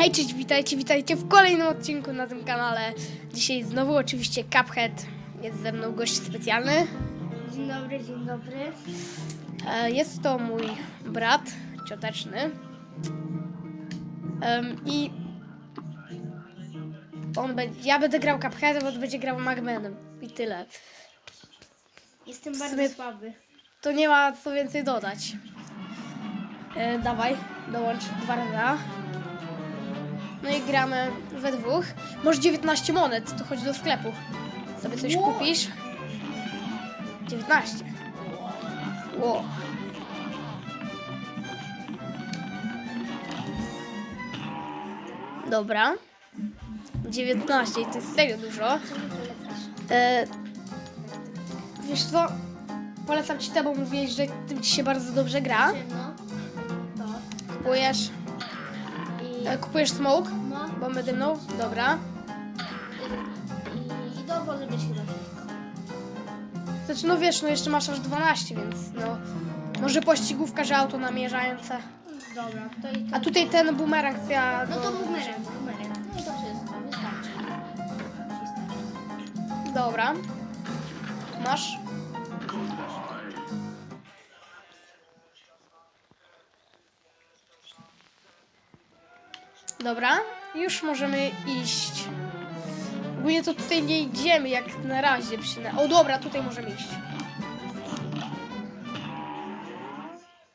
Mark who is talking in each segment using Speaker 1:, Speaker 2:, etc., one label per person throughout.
Speaker 1: Hej, cześć, witajcie, witajcie w kolejnym odcinku na tym kanale. Dzisiaj znowu oczywiście Cuphead. Jest ze mną gość specjalny.
Speaker 2: Dzień dobry, dzień dobry.
Speaker 1: E, Jest to mój brat cioteczny. Em, I on będzie, ja będę grał Cupheadem, on będzie grał Magmanem. I tyle.
Speaker 2: Jestem bardzo
Speaker 1: sumie-
Speaker 2: słaby.
Speaker 1: To nie ma co więcej dodać. E, dawaj, dołącz dwa razy. No i gramy we dwóch. Masz 19 monet, to chodź do sklepu. Sobie coś
Speaker 2: Wow.
Speaker 1: kupisz. 19. Wow. Dobra. 19, to jest serio dużo. E, wiesz co? Polecam ci te, bo mówiłeś, że tym ci się bardzo dobrze gra.
Speaker 2: No.
Speaker 1: Kupujesz, e, kupujesz smoke,
Speaker 2: no.
Speaker 1: bombę dymną, dobra.
Speaker 2: I, i obozu bierz chyba wszystko.
Speaker 1: Znaczy, no wiesz, no jeszcze masz aż 12, więc no... Może pościgówka, że auto namierzające.
Speaker 2: Dobra, to i to.
Speaker 1: A tutaj ten bumerang, co ja...
Speaker 2: No to bumerang, bumerang. No i to wszystko, wystarczy.
Speaker 1: Dobra. Masz? Dobra, już możemy iść. Ogólnie to tutaj nie idziemy jak na razie przynajmniej. O dobra, tutaj możemy iść.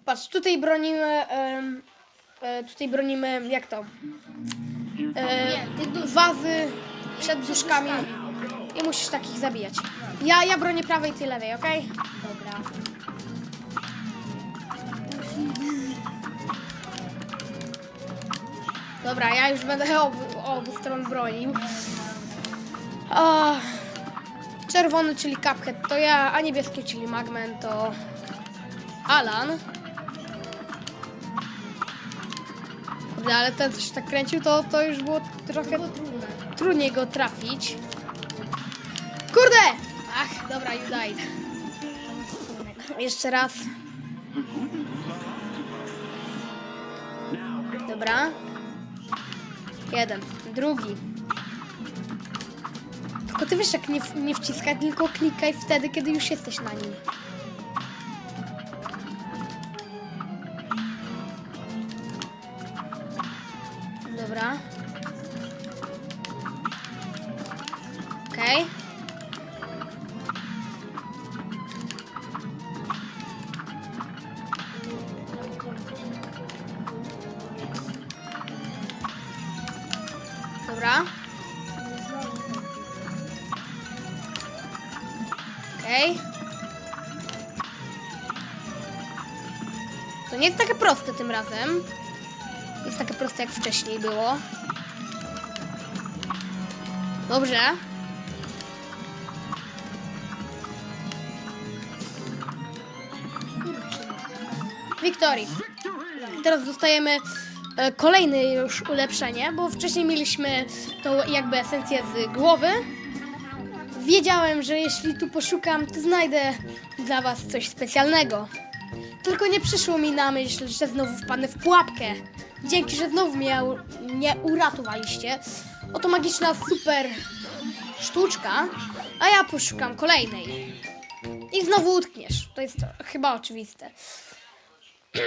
Speaker 1: Patrz, tutaj bronimy. e, tutaj bronimy. Jak to? E, wazy przed duszkami. I musisz takich zabijać. Ja, ja bronię prawej, ty lewej, okej?
Speaker 2: Dobra.
Speaker 1: Dobra, ja już będę obu, obu stron bronił. A, czerwony, czyli Cuphead, to ja, a niebieski, czyli Magman, to Alan. Kurde, ale ten, co się tak kręcił, to, to już było trochę
Speaker 2: Było trudne.
Speaker 1: trudniej go trafić. Kurde! Ach, dobra, you died. Jeszcze raz. Dobra. Jeden. Drugi. Tylko ty wiesz, jak nie, nie wciskaj, tylko klikaj wtedy, kiedy już jesteś na nim. To nie jest takie proste tym razem. Jest takie proste jak wcześniej było. Dobrze. Wiktorii. Teraz dostajemy e, kolejne już ulepszenie, bo wcześniej mieliśmy tą jakby esencję z głowy. Wiedziałem, że jeśli tu poszukam, to znajdę dla was coś specjalnego. Tylko nie przyszło mi na myśl, że znowu wpadnę w pułapkę. Dzięki, że znowu mnie u- nie uratowaliście. Oto magiczna super sztuczka, a ja poszukam kolejnej. I znowu utkniesz. To jest chyba oczywiste.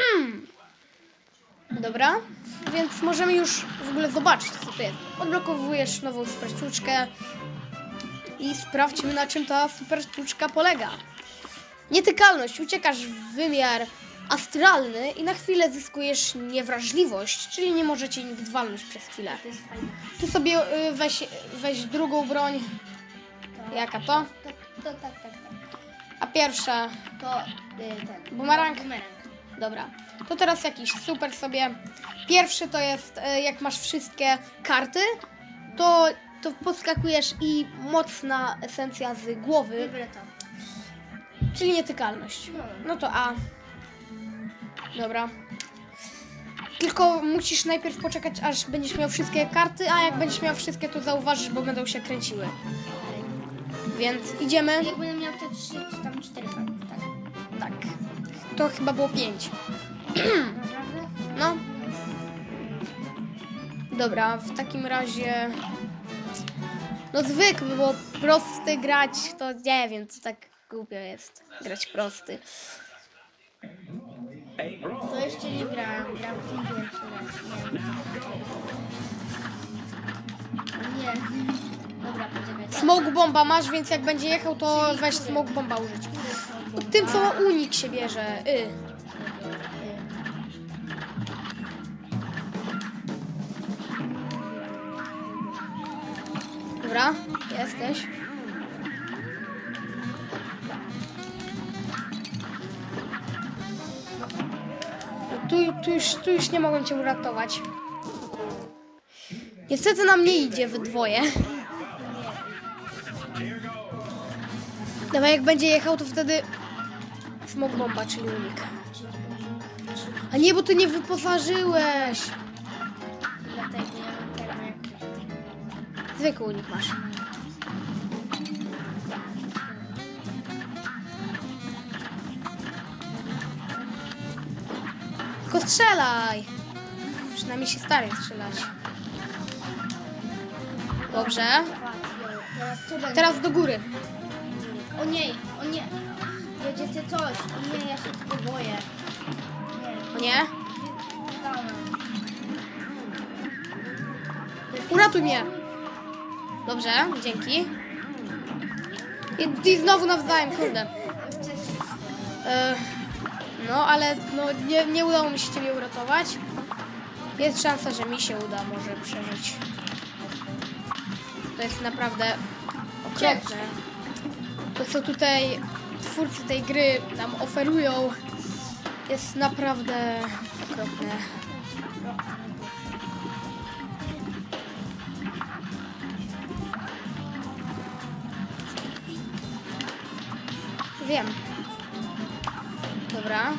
Speaker 1: Dobra, więc możemy już w ogóle zobaczyć, co to jest. Odblokowujesz nową super sztuczkę i sprawdźmy, na czym ta super sztuczka polega. Nietykalność. Uciekasz w wymiar astralny i na chwilę zyskujesz niewrażliwość, czyli nie możecie nikt walnąć przez chwilę.
Speaker 2: To jest fajne.
Speaker 1: Ty sobie y, weź, weź drugą broń.
Speaker 2: To,
Speaker 1: Jaka to?
Speaker 2: to, to tak, tak, tak.
Speaker 1: A pierwsza.
Speaker 2: To y, ten.
Speaker 1: Bumerang?
Speaker 2: Bumerang.
Speaker 1: Dobra. To teraz jakiś super sobie. Pierwszy to jest, y, jak masz wszystkie karty, to, to podskakujesz i mocna esencja z głowy,
Speaker 2: Wybrę to.
Speaker 1: Czyli nietykalność.
Speaker 2: No.
Speaker 1: To A. Dobra. Tylko musisz najpierw poczekać, aż będziesz miał wszystkie karty, a jak będziesz miał wszystkie, to zauważysz, bo będą się kręciły. Więc idziemy.
Speaker 2: Jak będę miał te trzy, czy tam cztery karty, tak?
Speaker 1: Tak. To chyba było pięć. No. Dobra, w takim razie... No zwykły, bo prosty grać to nie wiem, co tak głupio jest. Grać prosty.
Speaker 2: To jeszcze nie grałem, grałem w tym pierwszy raz. Nie. Nie. Dobra, poczekaj.
Speaker 1: Smoke bomba masz, więc jak będzie jechał, to weź smoke bomba użyć. Tym, co unik się bierze. Y. Dobra, jesteś. Tu, już, tu już nie mogłem cię uratować. Niestety nam nie idzie we dwoje. Dawaj, jak będzie jechał, to wtedy smog bomba, czyli unik. A nie, bo ty nie wyposażyłeś. Zwykły unik masz. Strzelaj. Przynajmniej się staraj strzelać. Dobrze.
Speaker 2: Teraz
Speaker 1: do góry.
Speaker 2: O nie, o nie. Jedziecie coś. O nie, ja się tego boję.
Speaker 1: O nie? Uratuj mnie. Dobrze, dzięki. I, i znowu nawzajem, kurde. E, no, ale no, nie, nie udało mi się ciebie uratować. Jest szansa, że mi się uda może przeżyć. To jest naprawdę okropne. To, co tutaj twórcy tej gry nam oferują, jest naprawdę okropne. Wiem. Dobra.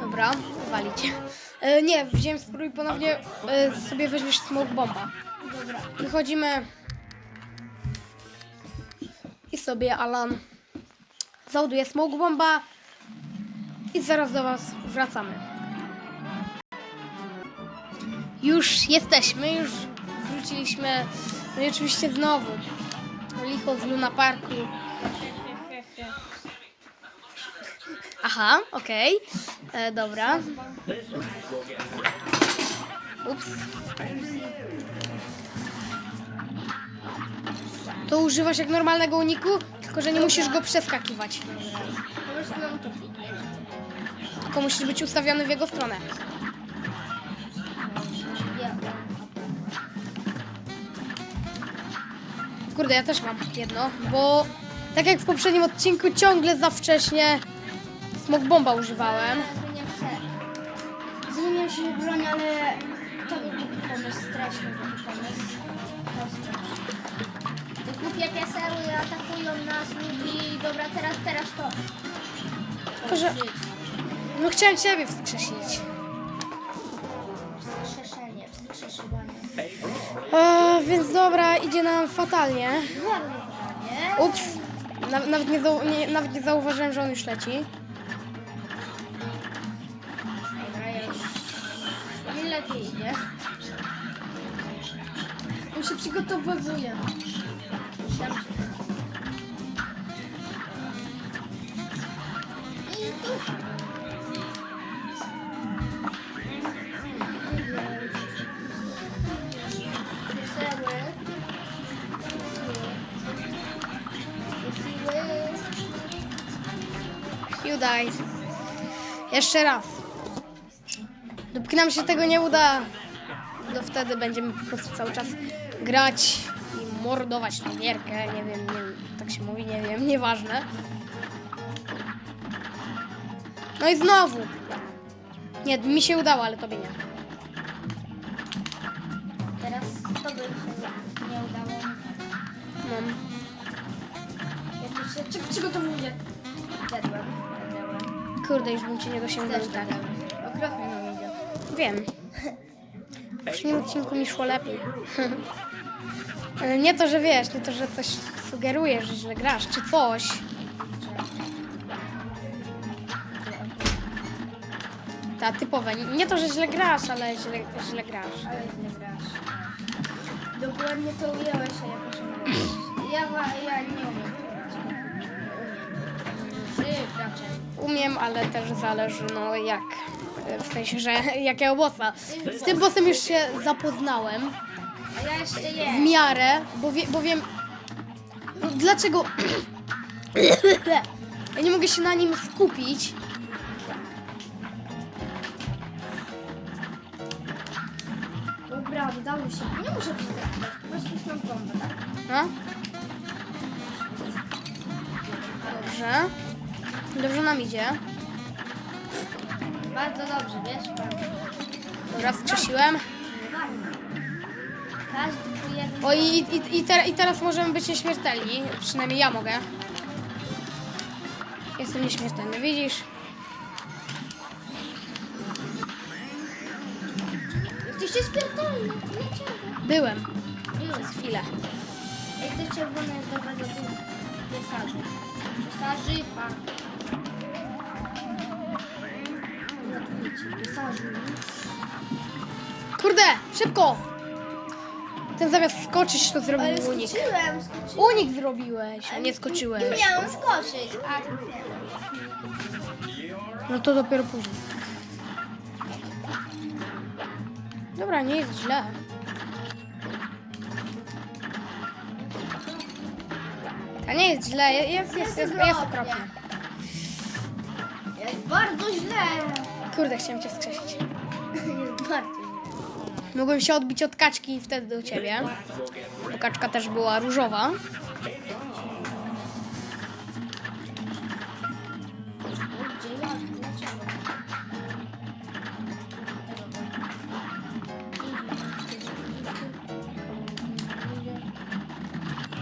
Speaker 1: Dobra, walić. E, nie, wziąłem spróbuj ponownie e, sobie weźmiesz smoke bomba.
Speaker 2: Dobra.
Speaker 1: Wychodzimy i sobie Alan załaduje smoke bomba i zaraz do was wracamy. Już jesteśmy, już wróciliśmy. No i oczywiście znowu licho z Luna Parku. Aha, okej. E, Dobra. Ups. To używasz jak normalnego uniku, tylko że nie musisz go przeskakiwać. Tylko musisz być ustawiony w jego stronę. Kurde, ja też mam jedno, bo tak jak w poprzednim odcinku ciągle za wcześnie smok bomba używałem.
Speaker 2: Zmieniam się. Broń, ale to był głupi pomysł, straszny głupi pomysł. Głupie pieseły atakują nas ludzi. Dobra, teraz, teraz to.
Speaker 1: Tylko, że-. No chciałem ciebie wskrzesić. Więc dobra, idzie nam fatalnie.
Speaker 2: Nie?
Speaker 1: Ups. Naw- Nawet nie, zau- nie, nawet nie zauważyłem, że on już leci.
Speaker 2: Mi lepiej idzie.
Speaker 1: On się przygotowuje.
Speaker 2: I tu.
Speaker 1: Died. Jeszcze raz. Dopóki nam się tego nie uda, to wtedy będziemy po prostu cały czas grać i mordować tą gierkę. Nie wiem, nie, tak się mówi, nie wiem, nieważne. No i znowu. Nie, mi się udało, ale tobie nie.
Speaker 2: Teraz to by się nie udało.
Speaker 1: No.
Speaker 2: Ja tu się przy- przygotowuję. Zjadłem.
Speaker 1: Kurde, już bym cię nie dosięgnął
Speaker 2: Też
Speaker 1: tak.
Speaker 2: tak. Okropnie nam idzie.
Speaker 1: Wiem. W poprzednim odcinku mi szło lepiej. Ale nie to, że wiesz, nie to, że coś sugerujesz, że źle grasz, czy coś. Ta typowe. Nie to, że źle grasz, ale źle, źle grasz.
Speaker 2: Ale źle grasz. Dokładnie to ujęłeś, a ja proszę ja, wa- ja nie umiem Umiem.
Speaker 1: Ale też zależy, no jak. W sensie, że jakiego bossa. Z tym bossem już się zapoznałem.
Speaker 2: A ja jeszcze
Speaker 1: w
Speaker 2: nie.
Speaker 1: miarę, bo, wie, bo wiem. No, dlaczego. ja nie mogę się na nim skupić.
Speaker 2: Dobra, udało się. Nie muszę przystępować, po prostu już mam bombę, tak?
Speaker 1: No. Dobrze. Dobrze nam idzie.
Speaker 2: Bardzo dobrze, wiesz? Bardzo.
Speaker 1: Dobra, wskrzesiłem. O i, i, i, te, i teraz możemy być nieśmiertelni. Przynajmniej ja mogę. Jestem nieśmiertelny, widzisz?
Speaker 2: Jesteście śmiertelni.
Speaker 1: Byłem
Speaker 2: Już.
Speaker 1: przez chwilę.
Speaker 2: Ej, to czerwone jest dobre do piesarzy. Piesarzy, fa. Piesarzy.
Speaker 1: Kurde, szybko! Ten zamiast skoczyć, to zrobił
Speaker 2: Ale
Speaker 1: unik.
Speaker 2: skoczyłem, skoczyłem.
Speaker 1: Unik zrobiłeś, a nie skoczyłeś.
Speaker 2: Nie miałam skoczyć. A.
Speaker 1: No to dopiero później. Dobra, nie jest źle. A nie jest źle, jest, jest, jest, jest, jest okropnie.
Speaker 2: Jest bardzo źle.
Speaker 1: Kurde, chciałem cię wskrzesić.
Speaker 2: Jest bardzo źle.
Speaker 1: Mogłem się odbić od kaczki i wtedy do ciebie. Bo kaczka też była różowa.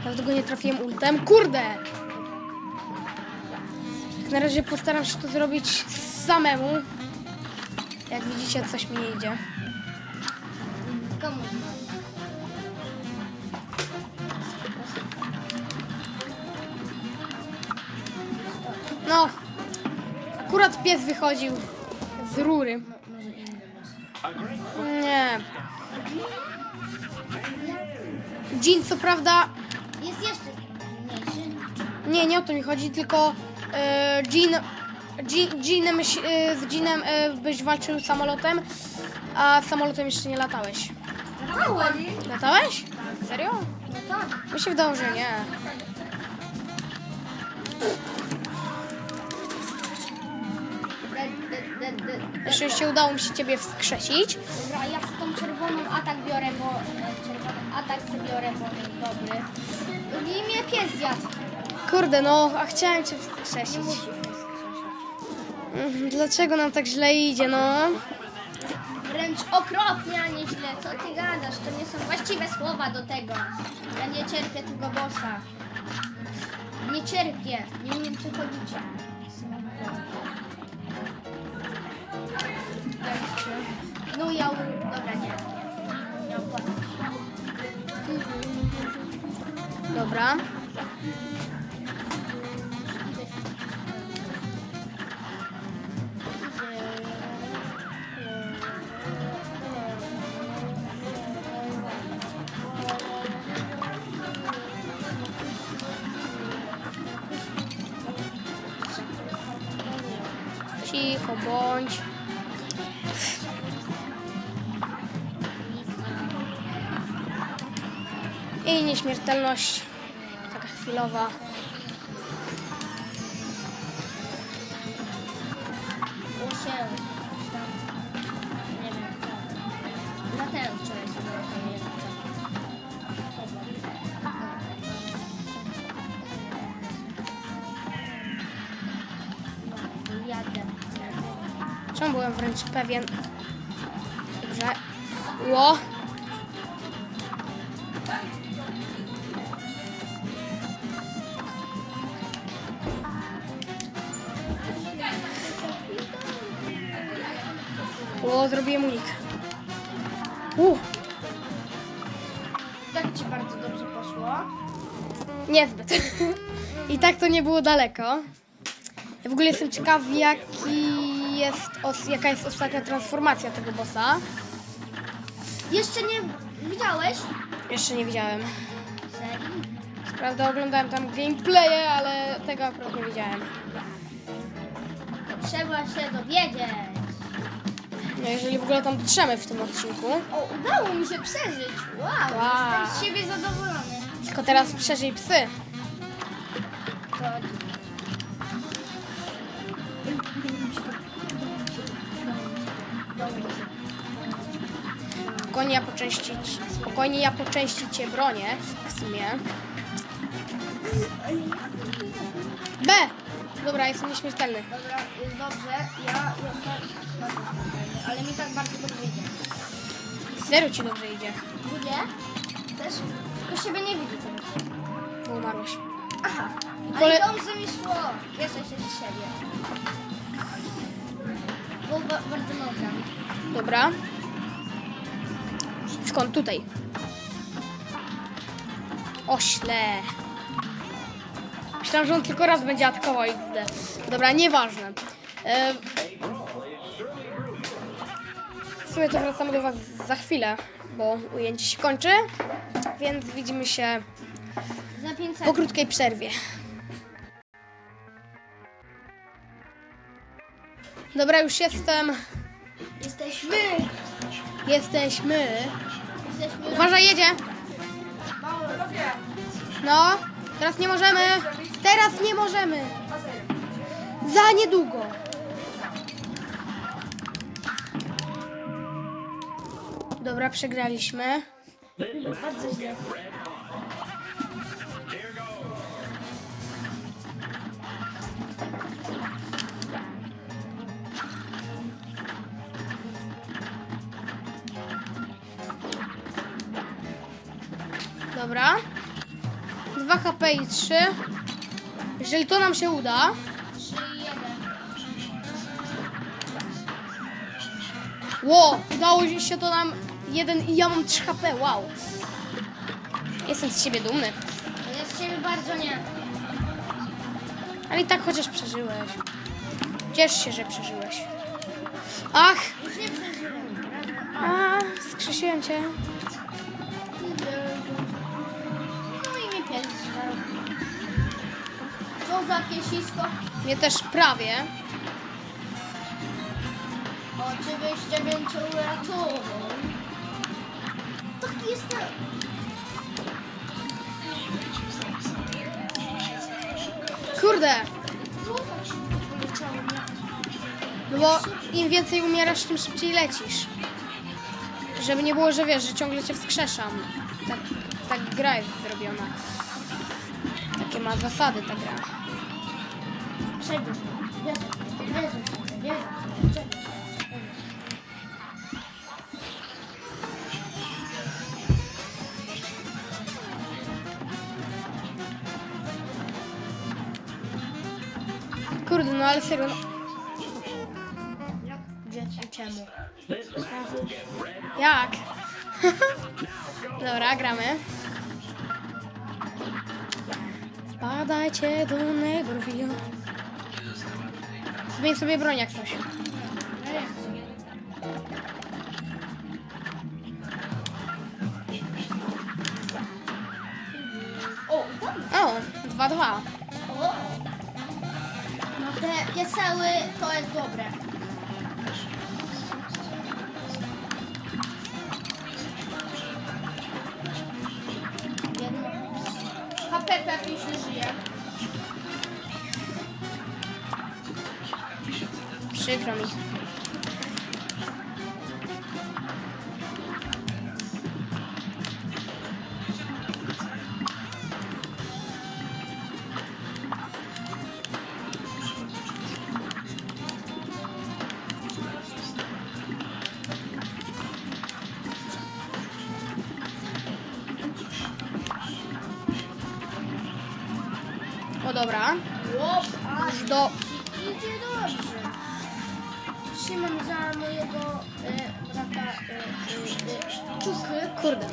Speaker 1: Dlatego nie trafiłem ultem. Kurde! Na razie postaram się to zrobić samemu. Jak widzicie, coś mi nie idzie.
Speaker 2: Komu?
Speaker 1: No, akurat pies wychodził z rury. Nie. Jean, co prawda,
Speaker 2: Jest jeszcze mniejszy.
Speaker 1: nie, nie o to mi chodzi, tylko e, Jean, Ś- e, z Jeanem e, byś walczył samolotem, a samolotem jeszcze nie latałeś.
Speaker 2: Latałem.
Speaker 1: Latałeś? Serio?
Speaker 2: No tak.
Speaker 1: Mi się wydało, że nie. Na szczęście udało mi się ciebie wskrzesić.
Speaker 2: Dobra, ja tą czerwoną atak biorę, bo e, czerwony atak biorę, bo jest dobry. I mnie pies zjadł.
Speaker 1: Kurde, no, a chciałem cię wskrzesić. Dlaczego nam tak źle idzie, no?
Speaker 2: Wręcz okropnie, a nie źle. Co ty gadasz? To nie są właściwe słowa do tego. Ja nie cierpię tego bossa. Nie cierpię. Nie umiem przechodzić. No ja... u- Dobra, nie.
Speaker 1: Dobra. I nieśmiertelność. Taka chwilowa. Czemu byłem wręcz pewien, że... Ło! Zrobiłem unik. Uh,
Speaker 2: Tak ci bardzo dobrze poszło.
Speaker 1: niezbyt. I tak to nie było daleko. Ja w ogóle jestem ciekaw, jaki jest, jaka jest ostatnia transformacja tego bossa.
Speaker 2: Jeszcze nie widziałeś?
Speaker 1: Jeszcze nie widziałem.
Speaker 2: Serii?
Speaker 1: Prawda, oglądałem tam gameplaye, ale tego akurat nie widziałem.
Speaker 2: Trzeba się dowiedzieć.
Speaker 1: No jeżeli w ogóle tam dotrzemy w tym odcinku.
Speaker 2: O, udało mi się przeżyć. Wow,
Speaker 1: Wow.
Speaker 2: jestem z siebie zadowolony.
Speaker 1: Tylko teraz przeżyj psy.
Speaker 2: To...
Speaker 1: Spokojnie ja poczęścić, spokojnie ja poczęścić cię bronię w sumie. B! Dobra, jestem nieśmiertelny.
Speaker 2: Dobra, jest dobrze. Ja jestem ale mi tak bardzo dobrze idzie.
Speaker 1: Serio ci dobrze idzie,
Speaker 2: Ludzie? Też? Tylko siebie nie widzę teraz.
Speaker 1: bo umarłeś.
Speaker 2: Aha, ale dobrze mi szło. Cieszę się z siebie. Bo ba bardzo gram.
Speaker 1: Dobra. Skąd? Tutaj. Ośle. Myślałam, że on tylko raz będzie atakował XD. Dobra, nieważne. E, sumie to wracamy do Was za chwilę, bo ujęcie się kończy, więc widzimy się
Speaker 2: Za 5
Speaker 1: po
Speaker 2: sekund.
Speaker 1: krótkiej przerwie. Dobra, już jestem.
Speaker 2: Jesteśmy.
Speaker 1: Jesteśmy.
Speaker 2: Jesteśmy.
Speaker 1: Uważaj, jedzie. No, teraz nie możemy. Teraz nie możemy. Za niedługo. Dobra, przegraliśmy.
Speaker 2: Bardzo źle.
Speaker 1: Dobra. 2 HP i 3. Jeżeli to nam się uda,
Speaker 2: 3 i 1.
Speaker 1: Ło, udało się to nam jeden i ja mam 3 HP, wow. Jestem z siebie dumny.
Speaker 2: Ja z siebie bardzo nie.
Speaker 1: Ale i tak chociaż przeżyłeś. Ciesz się, że przeżyłeś. Ach,
Speaker 2: Już nie przeżyłem.
Speaker 1: a, skrzesiłem cię.
Speaker 2: No i mnie pies zżarł. Co za piesisko?
Speaker 1: Mnie też prawie.
Speaker 2: Oczywiście bym cię uratował.
Speaker 1: Kurde, no bo im więcej umierasz, tym szybciej lecisz. Żeby nie było, że wiesz, że ciągle cię wskrzeszam. Tak, tak gra jest zrobiona. Takie ma zasady ta gra.
Speaker 2: Przejdziesz. Wierzę. Wierzę. Wierzę.
Speaker 1: Ale serio.
Speaker 2: Gdzie czemu?
Speaker 1: Jak? Dobra, gramy. Wpadajcie do Negrowilla. Zmień sobie broń jak coś.
Speaker 2: O,
Speaker 1: 2-2.
Speaker 2: Te pieseły to jest dobre. HP Pepe już nie żyje.
Speaker 1: Przykro mi. Do...
Speaker 2: idzie dobrze. Trzymam za mojego e, brata e, e, e, czuchy.
Speaker 1: Kurde.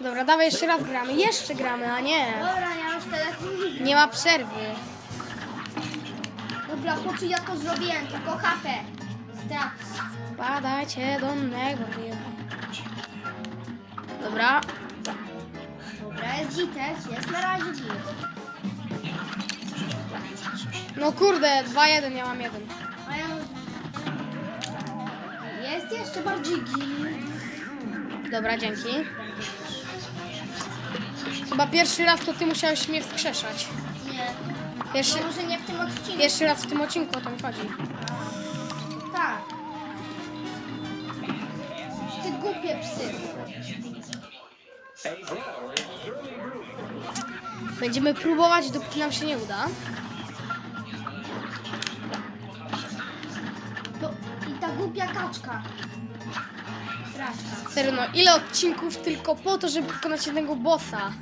Speaker 1: Dobra, dawaj jeszcze raz gramy. Jeszcze gramy, a nie.
Speaker 2: Dobra, ja już teraz
Speaker 1: Nie ma przerwy.
Speaker 2: Dobra, co ja to zrobiłem? Tylko HP. Strat.
Speaker 1: Padajcie do niego. Dobra.
Speaker 2: Dobra, jest gites, jest na razie git.
Speaker 1: No kurde, 2-1, ja mam jeden.
Speaker 2: A ja... Jest jeszcze bardziej git.
Speaker 1: Dobra, dzięki. Chyba pierwszy raz to ty musiałeś mnie wskrzeszać.
Speaker 2: Nie.
Speaker 1: Pierwszy,
Speaker 2: No może nie w tym odcinku.
Speaker 1: pierwszy raz w tym odcinku o to mi chodzi.
Speaker 2: Tak. Ty głupie psy.
Speaker 1: Będziemy próbować, dopóki nam się nie uda.
Speaker 2: Głupia kaczka. Sraczka.
Speaker 1: Serio, no ile odcinków tylko po to, żeby pokonać jednego bossa?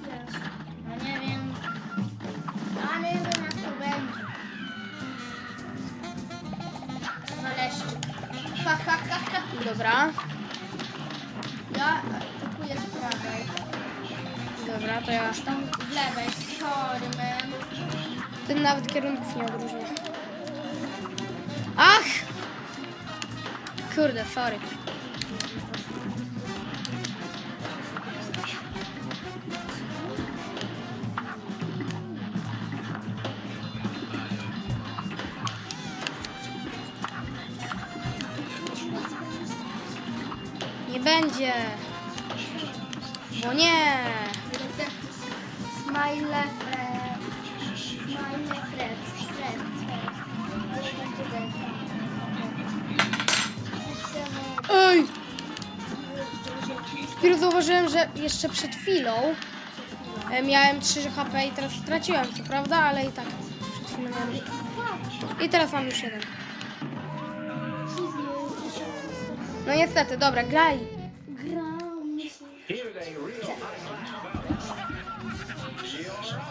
Speaker 2: No nie wiem. Ale do nas to będzie. Zaleszczyk. Ha, ha, ha, ha.
Speaker 1: Dobra,
Speaker 2: Ja atakuję z prawej.
Speaker 1: dobra, to ja...
Speaker 2: Tam z lewej. Sorry, man.
Speaker 1: Ten nawet kierunków nie odróżnia. Ach! Kurde, sorry. Nie będzie. Bo nie.
Speaker 2: Smile
Speaker 1: Dopiero zauważyłem, że jeszcze przed chwilą e, miałem 3 HP i teraz straciłem, co prawda, ale i tak przed chwilą miałem. I teraz mam już jeden. No niestety, dobra, graj.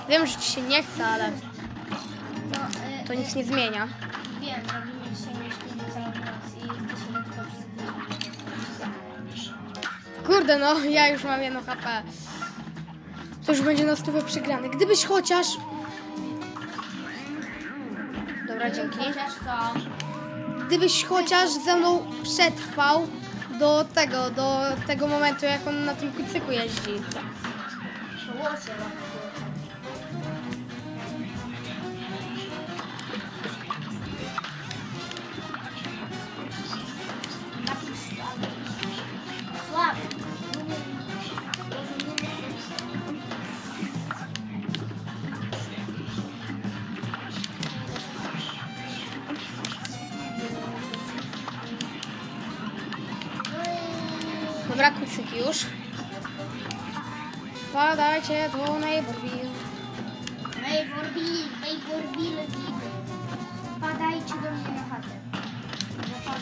Speaker 1: Wiem, że ci się nie chce, ale to nic nie zmienia. Kurde, no ja już mam jedno HP. To już będzie na stówę przegrany. Gdybyś chociaż... Dobra, dzięki.
Speaker 2: Chociaż co?
Speaker 1: Gdybyś chociaż ze mną przetrwał do tego, do tego momentu, jak on na tym kucyku jeździ.
Speaker 2: To
Speaker 1: Dobra, kucyk już. Wpadajcie do Neighborville.
Speaker 2: Wejworbil, Wejworbil, Wpadajcie do mnie na chatę. Wam.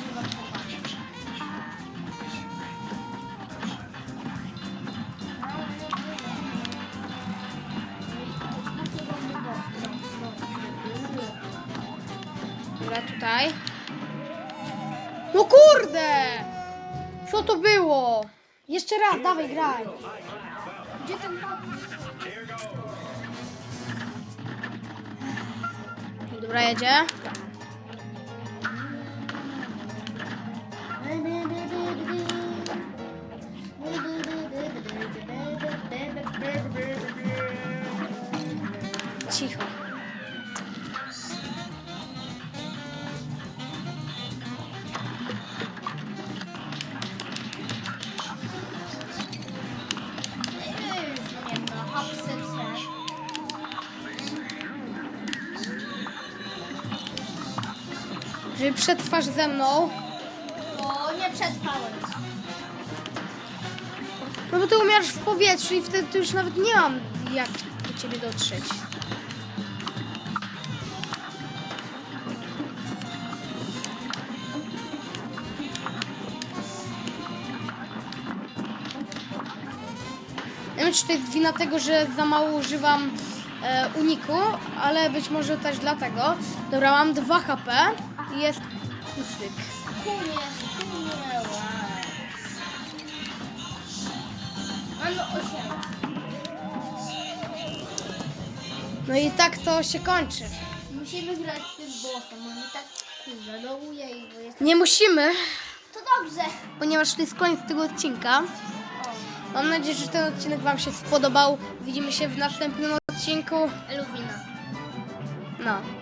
Speaker 1: Dobra, tutaj. No kurde! Co to było? Jeszcze raz, dawaj, graj.
Speaker 2: Gdzie ten?
Speaker 1: Dobra, jedzie. Przetrwasz ze mną,
Speaker 2: O, nie przetrwałem.
Speaker 1: no bo ty umierasz w powietrzu i wtedy już nawet nie mam jak do ciebie dotrzeć. Nie wiem, czy to jest wina tego, że za mało używam e, uniku, ale być może też dlatego. Dobra, mam 2 HP i jest kucyk.
Speaker 2: Kunie, kunie. Mamy osiem.
Speaker 1: No i tak to się kończy.
Speaker 2: Musimy grać z tym bossem, on tak kurde dołuje i bo jest...
Speaker 1: Nie musimy,
Speaker 2: To dobrze.
Speaker 1: ponieważ to jest koniec tego odcinka. Mam nadzieję, że ten odcinek Wam się spodobał. Widzimy się w następnym odcinku.
Speaker 2: Eluwina.
Speaker 1: No.